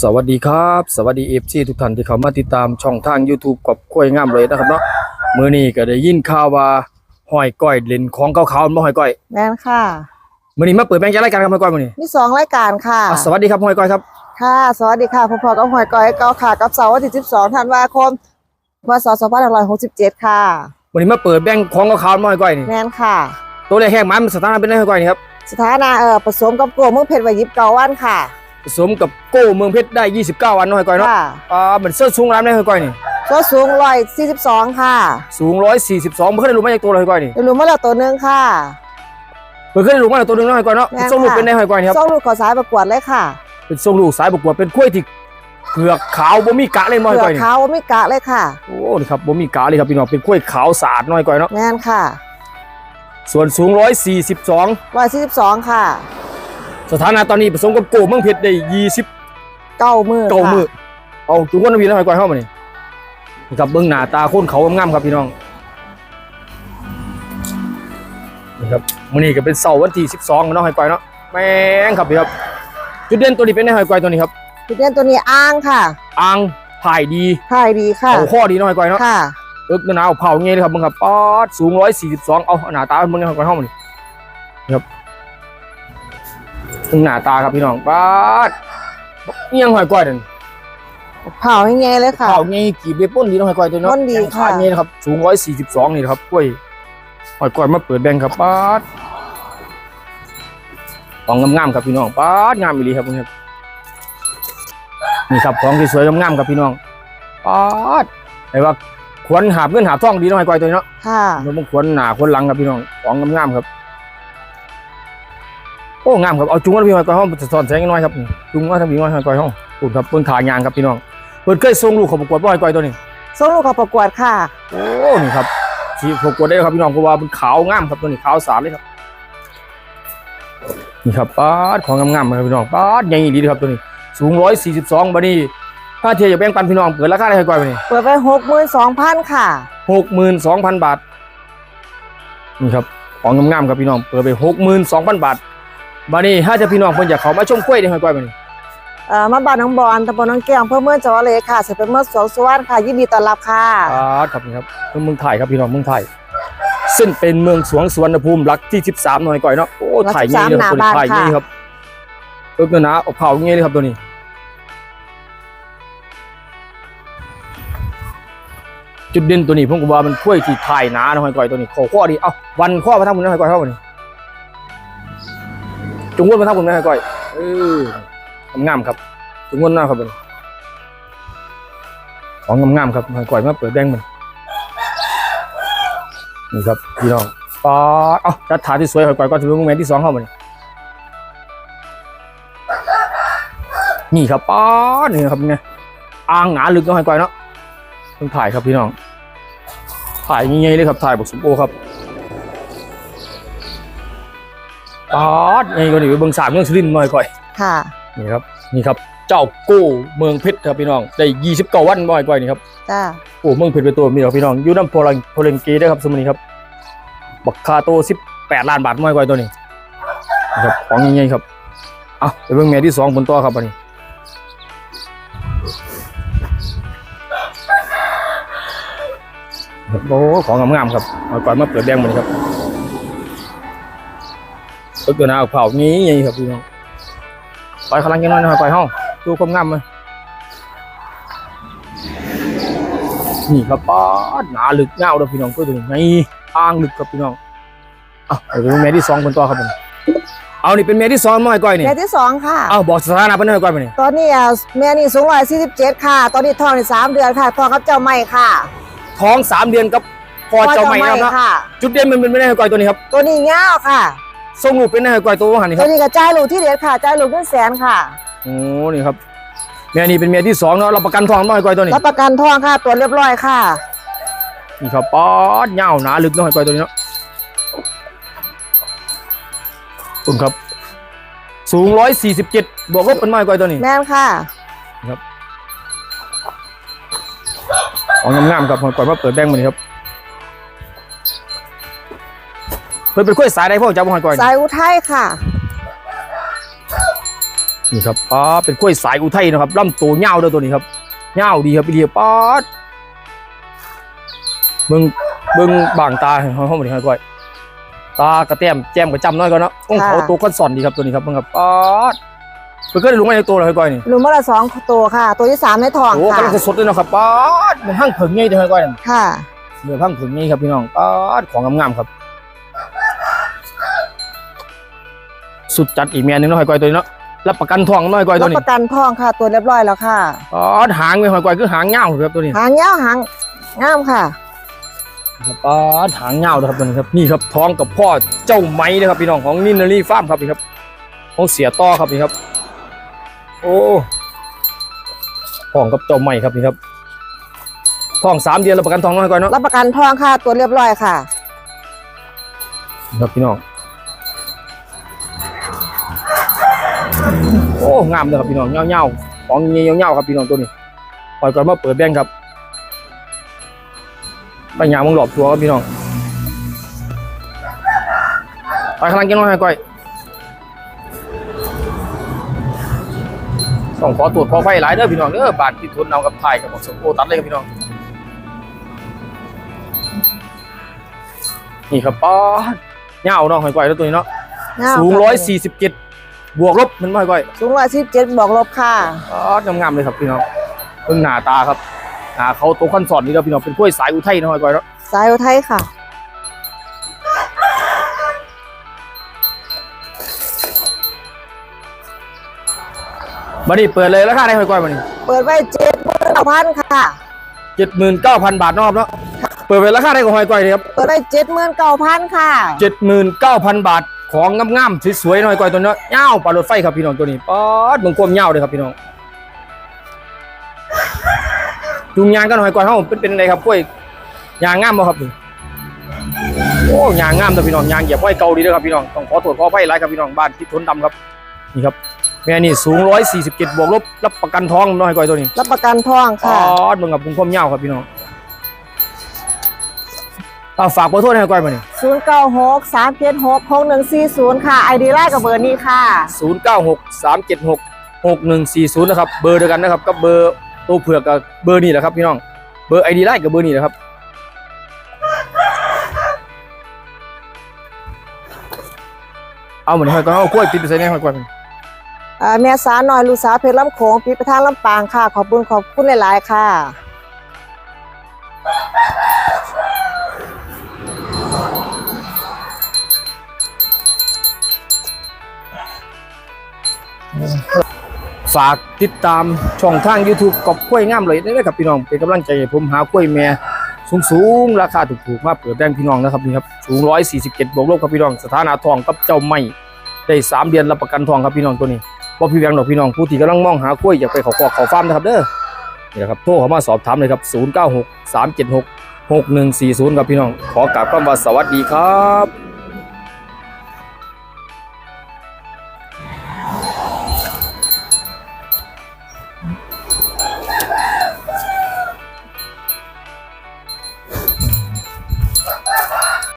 สวัสดีครับ สวัสดีเอฟซีทุกท่านที่เข้ามาติดตามช่องทาง YouTube กับกล้วยงามเลยนะครับเนาะมื้อนี้ก็ได้ยินข่าวว่าห้อยก้อยเล่นของขาวๆบ่ห้อยก้อยแม่นค่ะ มื้อนี้มาเปิดแบงค์จัดรายการครับห้อยก้อยมื้อนี้มีสองรายการค่ะ อะสวัสดีครับห้อยก้อยครับค่ะ สวัสดีค่ะพอๆกับหอยก้อยเก้าค่ะ กับเสาร์วันที่12ธันวาคมพศ2567 ค่ะ มื้อนี้มาเปิดแบงค์ของขาวๆบ่ห้อยก้อยนี่แม่นค่ะ ตัวเลขแห้งมันสถานะเป็นไงห้อยก้อยนี่ครับสถานะเอ่อผสมกับกลัวเมืองเพชรไว้ยิบเก่าวันค่ะผ สมกับโก้เมืองเพชรได้ 29 วันเนาะห้อยก้อยเนาะค่ะอ่าเหมือนเสื้อสูงรามได้ห้อยก้อยนี่ตัวสูง142ค่ะสูง 142บ่เคยได้รู้มาจากตัวเลยห้อยก้อยนี่เดี๋ยวรู้มาแล้วตัวหนึงค่ะ เพิ่นเคยได้รู้มาจากตัวหนึงเนาะห้อยก้อยเนาะแม่นส่งลูกค่ะเป็นได้ห้อยก้อยนี่ครับ ส่งลูกขอสายประกวดเลยค่ะเป็นส่งลูกสายประกวดเป็นกล้วยที่เผือกขาวบ่มีกะเลยบ่ห้อยเผือก้อกยนี่ขาวไม่กะเลยค่ะ โอ้นี่ครับบ่มีกาเลยครับพี่น้องเป็นกล้วยขาวสะอาดน้อยกว่าเนาะแม่นค่ะส่วนสูง 142 142ค่ะ สถานะตอนนี้ผสมกับโกเมืองเพชรได้20เก้ามือเก้าค่ะมือเอาจุงวันพี่น้อยกว่าเฮามานี่นี่ครับเบิ่งหน้าตาคนเขางามๆครับพี่น้องนี่ครับมื้อนี้ก็เป็นเสาร์วันที่12เนาะให้ก้อยเนาะแม่งครับพี่ครับ จุดเด่นตัวนี้เป็นได้ให้ก้อยตัวนี้ครับ จุดเด่นตัวนี้อ้างค่ะอ่างถ่ายดีถ่ายดีค่ะเอาข้อดีเนาะให้ก้อยเนาะค่ะเอิกหนาวเผาเงี้ยเลยครับมึงครับป๊อดสูง142เอาหน้าตามึงให้ก้อยเฮามานี่นี่ครับ มึงหน้าตาครับพี่น้องป๊อดเอียงให้ก้อยนั่นเผาง่ายๆเลยค่ะข้าวงี้กีบเบป้นดีต้องให้ก้อยตัวเนาะป้นดีค่ะแกงขางี้นะครับสูงร้อยสี่สิบสองนี่นะครับกล้วยหอยก้อยมาเปิดแบงค์ครับป้าดของงามๆครับพี่น้องป้าดงามอีหลีครับพี่ครับนี่ครับของที่สวยงามๆครับพี่น้องป้าดไอ้ว่าควรหาบเงินหาทองดีต้องให้ก้อยตัวเนาะค่ะมันบ่ควรหนาควรหลังครับพี่น้องของงามๆครับ โอ้งามครับเอาจุงมาพี่หอยก้อยห้องสะท้อนแสงน้อยครับจุงมาทางพี่หอยก้อยห้องปุ่นครับเพิ่นขายางครับพี่น้องเพิ่นเคยส่งลูกเขาประกวดบ่หอยก้อยตัวนี้ส่งลูกเขาประกวดค่ะโอ้นี่ครับสีประกวดได้ครับพี่น้องเพราะว่ามันขาวงามครับตัวนี้ขาวสาดเลยครับนี่ครับป้าดของงามๆครับพี่น้องป้าดใหญ่ดีเลยครับตัวนี้ สูง142บัดนี้ถ้าเทียบอยากแบ่งปันพี่น้องเปิดราคาได้ให้ก่อยบัดนี้เปิดไปหกหมื่นสองพันค่ะ62,000บาทนี่ครับของงามๆครับพี่น้องเปิดไป62,000บาท บัดนี้ถ้าจะพี่น้องเพิ่นอยากเข้ามาชมกล้วยได้ให้ก่อยบัดนี้เอ่อมาบ้านน้องบอลตำบลน้องแก้วอำเพื่อเมืองจังหวัดเลยค่ะเสร็จเป็นเมื่อสองสวนค่ะยินดีต้อนรับค่ะป้าดครับนี่ครับเมืองไทยครับพี่น้องเมืองไทยซึ่งเป็นเมืองสวงสุวรรณภูมิหลักที่ 13หน่อยก่อยเนาะโอ้ถ่ายงี้เลยครับตัวนี้ถ่ายงี้ครับเอิกเนื้อหนาเอาเผาอย่างเงี้ยเลยครับตัวนี้ จุดเด่นตัวนี้ผมก็ว่ามันช่วยที่ถ่ายหนาหน่อยก่อยตัวนี้ขอข้อดีเอ้าวันข้อมาทำบุญหน่อยก่อยเท่านี้ จงวนมาทำบุญหน่อยก่อยเอองามครับจงวนหน้าครับมันของงามๆครับหอยก่อยมาเปิดแบงมันนี่ครับพี่น้องป๊าดเอ้าจัดถาที่สวยหอยก่อยก็ถือเป็นโมเมนที่สองเข้ามานี่นี่ครับป๊าดนี่ครับไงอ่างหนาลึกน้อยกว่าเนาะต้องถ่ายครับพี่น้อง ถ่ายง่ายๆเลยครับถ่ายบอกสมโอครับ ป๊าดนี่ก็นี่ไปเบิ่งสามเมืองสุรินทร์น้อยกว่าค่ะนี่ครับนี่ครับ เจ้าโก้เมืองเพชรครับพี่น้องได้ยี่สิบเก้าวันน้อยกว่านี่ครับจ้าโอ้เมืองเพชรเป็นตัวมีครับพี่น้องอยู่น้ำโพลังโพเลนกีได้ครับสมัยนี้ครับบักคาโตสิบแปดล้านบาทน้อยกว่าตัวนี้นะครับของง่ายๆครับเอาไปเบิ่งแม่ที่สองบนตัวครับอันนี้โอ้ของงามๆครับเอาก่อนมาเปิดแบงค์มันครับ เปิดตัวหน้าเอาเผางี้ไงครับพี่น้องไปข้างหลังกันหน่อยนะครับไปห้องดูความงามมันนี่ครับป้าดหนาลึกเงาเด้อพี่น้องตัวนี้ไงอ่างลึกครับพี่น้องอาไปเป็นแม่ที่สองบนตัวครับผมเอานี่เป็นแม่ที่สองน้อยก้อยนี่แม่ที่สองค่ะเอาบอกสถานะเป็นน้อยก้อยไปนี่ตอนนี้อะแม่นี่สูงร้อยสี่สิบเจ็ดค่ะ ตอนนี้ท้องในสามเดือนค่ะท้องกับเจ้าใหม่ค่ะ ท้องสามเดือนกับพอเจ้าใหม่ครับนะจุดเด่นมันเป็นไม่ได้ก้อยตัวนี้ครับ ตัวนี้เงาค่ะ ทรงลูกเป็นได้ก้อยตัวหันนี่คตัรัวบนี้กระจายลูกที่เด็ดค่ะจ่ายลูกเงินแสนค่ะโอ้นี่ครับเมียนี่เป็นเมียที่สองเนาะเราประกันทองน้อยกว่าตัวนี้รับประกันทองค่ะตรวจเรียบร้อยค่ะ นี่ครับป๊อดเงาหนาลึกน้อยกว่าตัวนี้เนาะคุณครับ สูงร้อยสี่สิบเจ็ดบวกลบเป็นน้อยกว่าตัวนี้ แม่นค่ะของงามๆครับก่อนมาเปิดแบงค์มันนี่ครับ เพิ่นเป็นกล้วยสายใดพ่อจับบ่หอยก่อยสายอุทัยค่ะ นี่ครับป้าเป็นกล้วยสายอุทัยนะครับลำตัวเงาวเด้อตัวนี้ครับเงาวดีครับพี่เดียป้าดเบิ่งเบิ่งบางตาให้เขาเข้ามาดีครับก้อยตากระแต้มแจ่มกระจำน้อยก่อนเนาะต้องเขาตัวก้อนสอนดีครับตัวนี้ครับเบิ่งครับป้าดเพิ่นก็ได้ลงมาในตัวเลยครับก้อยนี่ลุมเมื่อละสองตัวค่ะ ตัวที่สามในทองโอ้ค่ะกำลังสดๆเลยเนาะครับป้าดมันหั่งเผิงใหญ่เด้อครับก้อยนั่นค่ะเนื้อหั่งเผิงใหญ่ครับพี่น้องป้าดของงามๆครับ สุดจัดอีกแม่หนึงเนาะหอยก้อยตัวนี้เนาะรับประกันทองน้อยก้อยตัรัวบนี้ประกันทองค่ะ ตัวเรียบร้อยแล้วค่ะ อ๋อหางไม่หอยก้อยคือหางเงาครับตัวนี้หางยาวหางงามค่ะครับอ๋อหางเงาครับตัวนี้ครับนี่ครับท้องกับพ่อเจ้าไม้นะครับพี่น้องของนินนารีฟาร์มครับนี่ครับของเสียต่อครับนี่ครับ โอ้ท้องกับเจ้าไม้ครับนี่ครับท้องสามเดือนรับประกันทองน้อยก้อยเนาะรับประกันทองค่ะ ตัวเรียบร้อยค่ะ ครับพี่น้อง งามเลยครับพี่น้องเงาๆของเงี้ยเงาๆครับพี่น้องตัวนี้ปล่อยก่อนมาเปิดแบงค์ครับไปหยางมึงหลอบตัวครับพี่น้องไปข้างล่างกินน้อยให้ก้อยต้องขอตรวจขอไฟหลายเด้อพี่น้องเด้อบาทที่ทุนเอากับไทยกับบอกสมโอตัดเลยครับพี่น้องนี่ครับป้าดเงาเนาะหอยก้อยแล้วตัวนี้เนาะงามสูงค่ะร้อยสี่สิบเจ็ด บวกลบมันไม่ก้อยสูงร้อยสิบเจ็ดบอกลบค่ะอ๋องามๆเลยครับพี่น้องเพิ่งหน้าตาครับหน้าเขาตัวขั้นสอนนี่ครับพี่น้องเป็นกล้วยสายอุทัยนะหอยก้อยเนาะสายอุทัยค่ะมาดิเปิดเลยราคาได้หอยก้อยมาดิเปิดไว้เจ็ดหมื่นพันค่ะเจ็ดหมื่นเก้าพันบาทเนอกเนาะเปิดไปราคาได้ของหอยก้อยเลยครับเปิดไว้เจ็ดหมื่นเก้าพันค่ะเจ็ดหมื่นเก้าพันบาท ของงามๆสวยๆหน่อยก้อยตัวเนาะเงาปลารถไฟครับพี่น้องตัวนี้ป๊อดเบิ่งความเงาเลยครับพี่น้องจุงยางกันหอยก้อยเฮาเป็นเป็นอะไรครับกล้วยยางงามบ่ครับนี่โอ้ยางงามเด้อพี่น้องยางเหยียบไว้เกาดีเด้อครับพี่น้องต้องขอโทษขออภัยหลายครับพี่น้องบ้านที่ทนดำครับนี่ครับแม่นี่สูง147บวกลบรับประกันทองน้อยก้อยตัวนี้ รับประกันทองอ๋อค่ะเบิ่งกับเบิ่งความเงาครับพี่น้อง เอาฝากขอโทษให้หอยก้อยมานี่ศูนย์เก้าหกสามเจ็ดหกหกหนึ่งสี่ศูนย์ค่ะไอดีไลน์กับเบอร์นี้ค่ะ0 9 6 3 7 6 6 1 4 0นะครับ เบอร์เดียวกันนะครับกับเบอร์ตัวเผือกกับเบอร์นี่แหละครับพี่น้อง เบอร์ไอดีไลน์กับเบอร์นี่แหละครับเอาเหมือนหอยก้อยเอากล้วยติดไปใส่ในหอยก้อยมันอ่าแม่สาวน้อยลูกสาวเพชรลำโขงปีประทางลำปางค่ะ ขอบคุณขอบคุณหลาย ๆ ค่ะ ฝากติดตามช่องทาง YouTube กับกล้วยงามเลยได้ครับพี่น้องเป็นกำลังใจให้ผมหากล้วยแม่สูงๆราคาถูกๆมาเปิดแบงพี่น้องนะครับนี่ครับสูง147บวกลบครับพี่น้องสถานะทองกับเจ้าไม่ได้สามเดือนรับประกันทองครับพี่น้องตัวนี้ว่าพี่แวงดอกพี่น้องผู้ที่กำลังมองหากล้วยอยากไปขาคอกขาฟาร์มนะครับเด้อนี่แหละครับโทรเข้ามาสอบถามเลยครับ096 376 6140ครับพี่น้องขอกราบคำว่าสวัสดีครับ